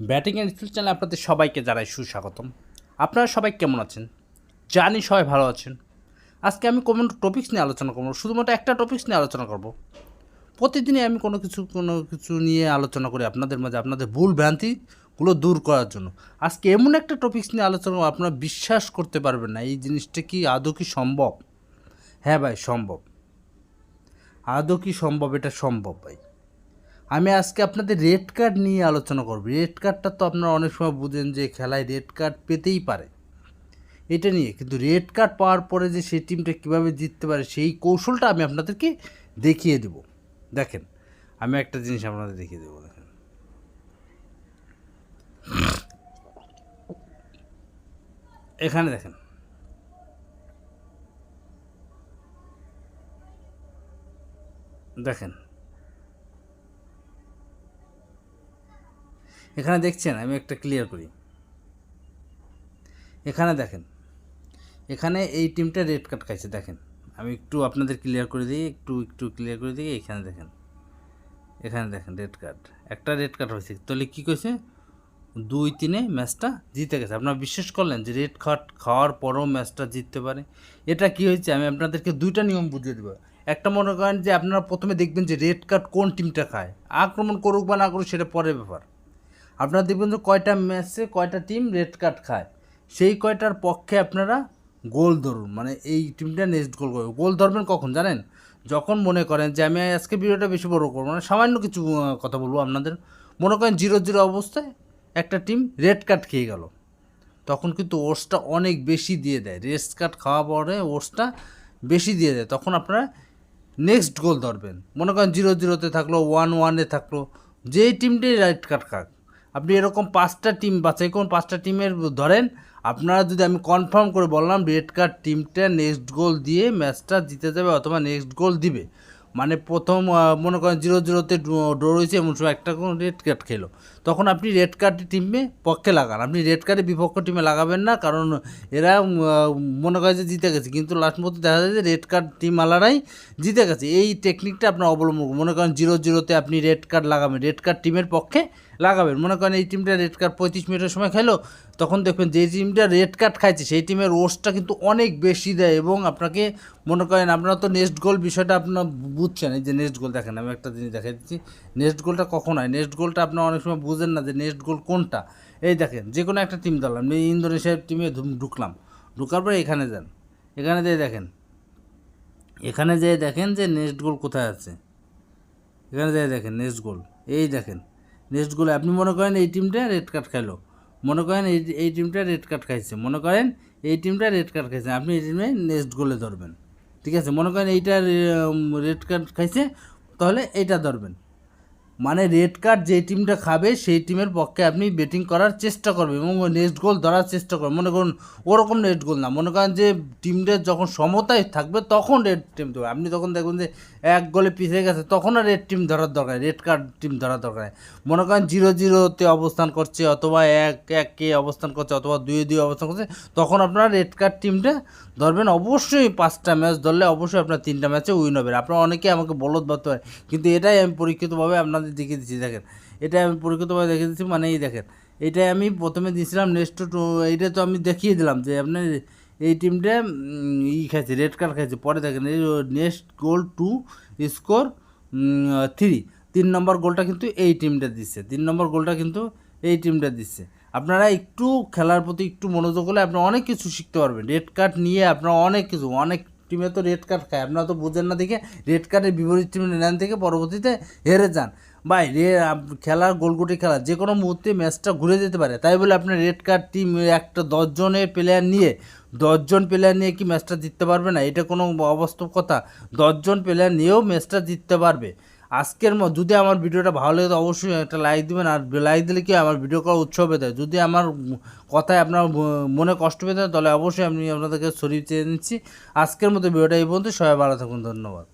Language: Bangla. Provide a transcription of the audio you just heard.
ব্যাটিং অ্যান্ড স্কিল চ্যানেলে আপনাদের সবাইকে জানাই সুস্বাগতম। আপনারা সবাই কেমন আছেন? জানি সবাই ভালো আছেন। আজকে আমি কোনো টপিক্স নিয়ে আলোচনা করব, শুধুমাত্র একটা টপিক্স নিয়ে আলোচনা করব। প্রতিদিনই আমি কোনো কিছু কোনো কিছু নিয়ে আলোচনা করি আপনাদের মাঝে, আপনাদের ভুল ভ্রান্তিগুলো দূর করার জন্য। আজকে এমন একটা টপিক্স নিয়ে আলোচনা আপনারা বিশ্বাস করতে পারবেন না, এই জিনিসটা কি, আদৌ কি সম্ভব? হ্যাঁ ভাই, সম্ভব। আদৌ কি সম্ভব, এটা সম্ভব ভাই। আমি আজকে আপনাদের রেড কার্ড নিয়ে আলোচনা করব। রেড কার্ডটা তো আপনারা অনেক সময় বুঝেন যে খেলায় রেড কার্ড পেতেই পারে। এটা নিয়ে কিন্তু রেড কার্ড পাওয়ার পরে যে সেই টিমটা কীভাবে জিততে পারে সেই কৌশলটা আমি আপনাদেরকে দেখিয়ে দেব। দেখেন, আমি একটা জিনিস আপনাদের দেখিয়ে দেবো, দেখেন। এখানে দেখেন। দেখেন এখানে দেখছেন, আমি একটা ক্লিয়ার করি। এখানে দেখেন, এখানে এই টিমটা রেড কার্ড খাইছে, দেখেন। আমি একটু আপনাদের ক্লিয়ার করে দিই, একটু একটু ক্লিয়ার করে দিই, এখানে দেখেন। এখানে দেখেন রেড কার্ড একটা রেড কার্ড হয়েছে। তাহলে কী করেছে দুই তিনে ম্যাচটা জিতে গেছে। আপনারা বিশ্বাস করলেন যে রেড কার্ড খাওয়ার পরেও ম্যাচটা জিততে পারে? এটা কি হয়েছে? আমি আপনাদেরকে দুইটা নিয়ম বুঝিয়ে দেবো। একটা মনে করেন যে আপনারা প্রথমে দেখবেন যে রেড কার্ড কোন টিমটা খায়। আক্রমণ করুক বা না করুক, সেটা পরের ব্যাপার। আপনারা দেখবেন যে কয়টা ম্যাচে কয়টা টিম রেড কার্ড খায়। সেই কয়টার পক্ষে আপনারা গোল ধরুন মানে এই টিমটা নেক্সট গোল করবে। গোল ধরবেন কখন জানেন? যখন মনে করেন যে আমি আজকে ভিডিওটা বেশি বড় করব মানে সামান্য কিছু কথা বলব আপনাদের। মনে করেন জিরো জিরো অবস্থায় একটা টিম রেড কার্ড খেয়ে গেল। তখন কিন্তু ওটসটা অনেক বেশি দিয়ে দেয়। রেড কার্ড খাওয়া পরে ওটসটা বেশি দিয়ে দেয়। তখন আপনারা নেক্সট গোল ধরবেন। মনে করেন জিরো জিরোতে থাকল, ওয়ান ওয়ানে থাকল, যেই টিমটাই রেড কার্ড খাক। আপনি এরকম পাঁচটা টিম বাছাই করুন পাঁচটা টিমের ধরেন, আপনারা যদি আমি কনফার্ম করে বললাম রেড কার্ড টিমটা নেক্সট গোল দিয়ে ম্যাচটা জিতে যাবে অথবা নেক্সট গোল দিবে। মানে প্রথম মনে করেন জিরো জিরোতে ড্র রয়েছে এমন সময় একটা কোনো রেড কার্ড খেলো। তখন আপনি রেড কার্ড টিমে পক্ষে লাগান। আপনি রেড কার্ডে বিপক্ষ টিমে লাগাবেন না, কারণ এরা মনে করে যে জিতে গেছে। কিন্তু লাস্ট মধ্যে দেখা যায় যে রেড কার্ড টিম আলারাই জিতে গেছে। এই টেকনিকটা আপনার অবলম্বন। মনে করেন জিরো জিরোতে আপনি রেড কার্ড লাগাবেন। রেড কার্ড টিমের পক্ষে লাগাবেন। মনে করেন এই টিমটা রেড কার্ড পঁয়ত্রিশ মিনিটের সময় খেলো, তখন দেখবেন যে টিমটা রেড কার্ড খাইছে, সেই টিমের ওর্সটা কিন্তু অনেক বেশি দেয় এবং আপনাকে, মনে করেন আপনার তো নেক্সট গোল বিষয়টা আপনার বুঝছেন, এই যে নেক্সট গোল দেখেন, আমি একটা জিনিস দেখাই দিচ্ছি। নেক্সট গোলটা কখন হয়? নেক্সট গোলটা আপনারা অনেক সময় বুঝেন না যে নেক্সট গোল কোনটা। এই দেখেন যে কোনো একটা টিম ধরলাম এই ইন্দোনেশিয়ার টিমে ঢুকলাম। ঢুকার পরে এখানে যান। এখানে যেয়ে দেখেন, এখানে যেয়ে দেখেন যে নেক্সট গোল কোথায় আছে। এখানে যাই দেখেন নেক্সট গোল এই দেখেন নেক্সট গোলে আপনি মনে করেন এই টিমটা রেড কার্ড খাইলো। মনে করেন এই এই টিমটা রেড কার্ড খাইছে। মনে করেন এই টিমটা রেড কার্ড খাইছে। আপনি এই টিমে নেক্সট গোলে ধরবেন। ঠিক আছে? মনে করেন এইটার রেড কার্ড খাইছে তাহলে এইটা ধরবেন। মানে রেড কার্ড যে টিমটা খাবে, সেই টিমের পক্ষে আপনি ব্যাটিং করার চেষ্টা করবেন এবং নেক্সট গোল ধরার চেষ্টা করবেন মনে করুন, ওরকম রেড গোল না। মনে করেন যে টিমটা যখন সমতায় থাকবে, তখন রেড টিম দেবে আপনি তখন দেখবেন যে এক গোলে পিছিয়ে গেছে তখন আর রেড টিম ধরার দরকার রেড কার্ড টিম ধরার দরকার মনে করেন জিরো জিরোতে অবস্থান করছে, অথবা এক এক কে অবস্থান করছে, অথবা দুই দুই অবস্থান করছে, তখন আপনারা রেড কার্ড টিমটা ধরবেন। অবশ্যই পাঁচটা ম্যাচ ধরলে অবশ্যই আপনার তিনটা ম্যাচে উইন হবে আপনার অনেকে আমাকে বলত ভাবতে পারে কিন্তু এটাই আমি পরীক্ষিতভাবে আপনাদের দেখিয়ে দিচ্ছি, দেখেন। এটা আমি পরীক্ষিতভাবে দেখিয়ে দিচ্ছি মানে এই দেখেন, এটাই আমি প্রথমে দিয়েছিলাম নেক্সট টু এইটা তো আমি দেখিয়ে দিলাম যে আপনার এই টিমটা ই খাইছে রেড কার্ড খাইছে। পরে দেখেন, এই next goal to score three তিন নম্বর গোলটা কিন্তু এই টিমটা দিচ্ছে। তিন নম্বর গোলটা কিন্তু এই টিমটা দিচ্ছে। আপনারা একটু খেলার প্রতি একটু মনোযোগ হলে আপনারা অনেক কিছু শিখতে পারবেন। রেড কার্ড নিয়ে আপনারা অনেক কিছু, অনেক টিমে তো রেড কার্ড খায়। আপনারা তো বোঝেন না দেখে রেড কার্ডের বিপরীত টিমে নেন থেকে পরবর্তীতে হেরে যান। ভাই, রে খেলার গোলগুটি খেলা, যে কোনো মুহূর্তে ম্যাচটা ঘুরে যেতে পারে। তাই বলে আপনার রেড কার্ড টিম একটা দশজনের প্লেয়ার নিয়ে দশজন প্লেয়ার নিয়ে কি ম্যাচটা জিততে পারবে না? এটা কোনো অবাস্তব কথা। দশজন প্লেয়ার নিয়েও ম্যাচটা জিততে পারবে। আজকের মতো। যদি আমার ভিডিওটা ভালো লাগে তো অবশ্যই একটা লাইক দেবেন। আর লাইক দিলে কি আমার ভিডিও করা উৎসব পেতে। যদি আমার কথায় আপনার মনে কষ্ট পেতে তাহলে অবশ্যই আমি আপনাদেরকে সরিয়ে চেয়ে নিচ্ছি আজকের মতো ভিডিওটা এই পর্যন্ত সবাই ভালো থাকুন। ধন্যবাদ।